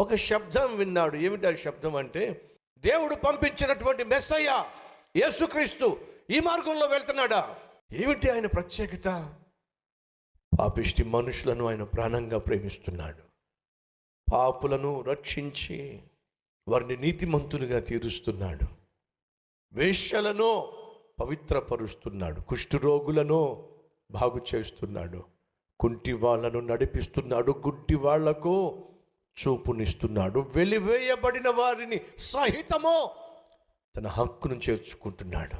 ఒక శబ్దం విన్నాడు. ఏమిటి ఆ శబ్దం అంటే దేవుడు పంపించినటువంటి మెస్సయ్య యేసుక్రీస్తు ఈ మార్గంలో వెళ్తున్నాడా? ఏమిటి ఆయన ప్రత్యేకత? పాపిష్టి మనుషులను ఆయన ప్రాణంగా ప్రేమిస్తున్నాడు. పాపులను రక్షించి వారిని నీతిమంతునిగా తీరుస్తున్నాడు. వేష్యలను పవిత్రపరుస్తున్నాడు. కుష్ఠరోగులను బాగు చేస్తున్నాడు కుంటి వాళ్ళను నడిపిస్తున్నాడు. గుడ్డి వాళ్ళకు చూపునిస్తున్నాడు వెలివేయబడిన వారిని సహితము తన హక్కును చేర్చుకుంటున్నాడు.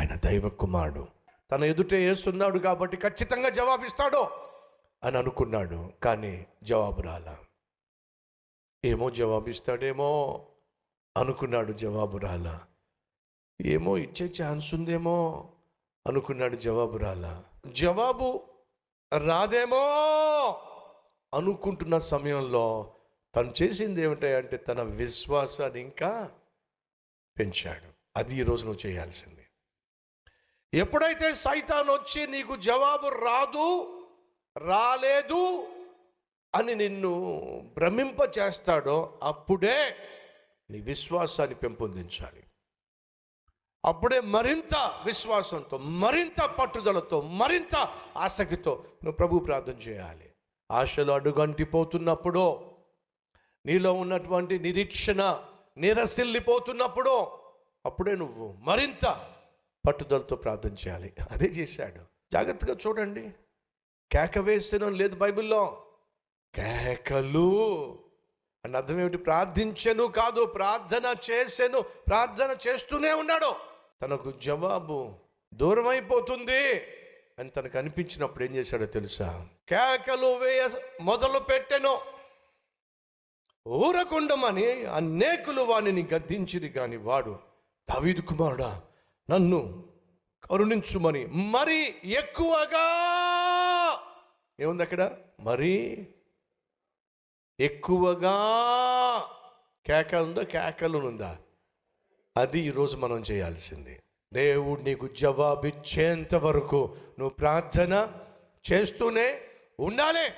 ఆయన దైవ కుమారుడు తన ఎదుటే వేస్తున్నాడు కాబట్టి ఖచ్చితంగా జవాబిస్తాడు అని అనుకున్నాడు కానీ జవాబు రాల. ఏమో జవాబిస్తాడేమో అనుకున్నాడు జవాబు రాల. ఏమో ఇచ్చే ఛాన్స్ ఉందేమో అనుకున్నాడు జవాబు రాల. జవాబు రాదేమో అనుకుంటున్న సమయంలో తను చేసింది ఏమిటంటే తన విశ్వాసాన్ని ఇంకా పెంచాడు. అది ఈరోజు నువ్వు చేయాల్సింది. ఎప్పుడైతే సైతాన్ వచ్చి నీకు జవాబు రాదు రాలేదు అని నిన్ను భ్రమింప చేస్తాడో అప్పుడే నీ విశ్వాసాన్ని పెంపొందించాలి. అప్పుడే మరింత విశ్వాసంతో మరింత పట్టుదలతో మరింత ఆసక్తితో నువ్వు ప్రభు ప్రార్థన చేయాలి. ఆశలు అడుగంటిపోతున్నప్పుడు నీలో ఉన్నటువంటి నిరీక్షణ నిరసిల్లిపోతున్నప్పుడు అప్పుడే నువ్వు మరింత పట్టుదలతో ప్రార్థన చేయాలి. అదే చేశాడు. జాగ్రత్తగా చూడండి. కేక వేసిన లేదు బైబిల్లో. కేకలు. అని అర్థం ఏమిటి? ప్రార్థించను కాదు ప్రార్థన చేసెను ప్రార్థన చేస్తూనే ఉన్నాడు. తనకు జవాబు దూరమైపోతుంది. అని తనకు అనిపించినప్పుడు ఏం చేశాడో తెలుసా? కేకలు వేయ మొదలు పెట్టెను. ఊరకుండమని అనేకులు వానిని గద్దించిరి కాని వాడు దావీదు కుమారుడా నన్ను కరుణించుమని మరి ఎక్కువగా. ఏముంది అక్కడ? మరి ఎక్కువగా. కేకలు ఉందా? కేకలు ఉందా? అది ఈరోజు మనం చేయాల్సింది. దేవుడు నీకు జవాబిచ్చేంత వరకు నువ్వు ప్రార్థన చేస్తూనే ఉండాలి.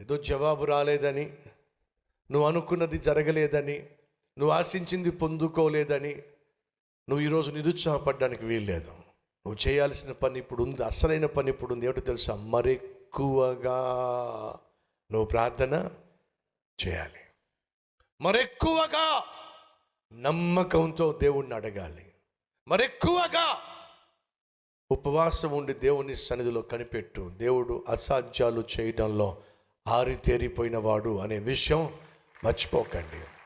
ఏదో జవాబు రాలేదని నువ్వు అనుకున్నది జరగలేదని నువ్వు ఆశించింది పొందుకోలేదని నువ్వు ఈరోజు నిరుత్సాహపడడానికి వీల్లేదు. నువ్వు చేయాల్సిన పని ఇప్పుడు ఉంది అసలైన పని ఇప్పుడు ఉంది ఏమిటో తెలుసా? మరెక్కువగా నువ్వు ప్రార్థన చేయాలి. మరెక్కువగా నమ్మకంతో దేవుణ్ణి అడగాలి. మరెక్కువగా ఉపవాసం ఉండి దేవుని సన్నిధిలో కనిపెట్టు. దేవుడు అసాధ్యాలు చేయడంలో ఆరితేరిపోయిన వాడు అనే విషయం మర్చిపోకండి.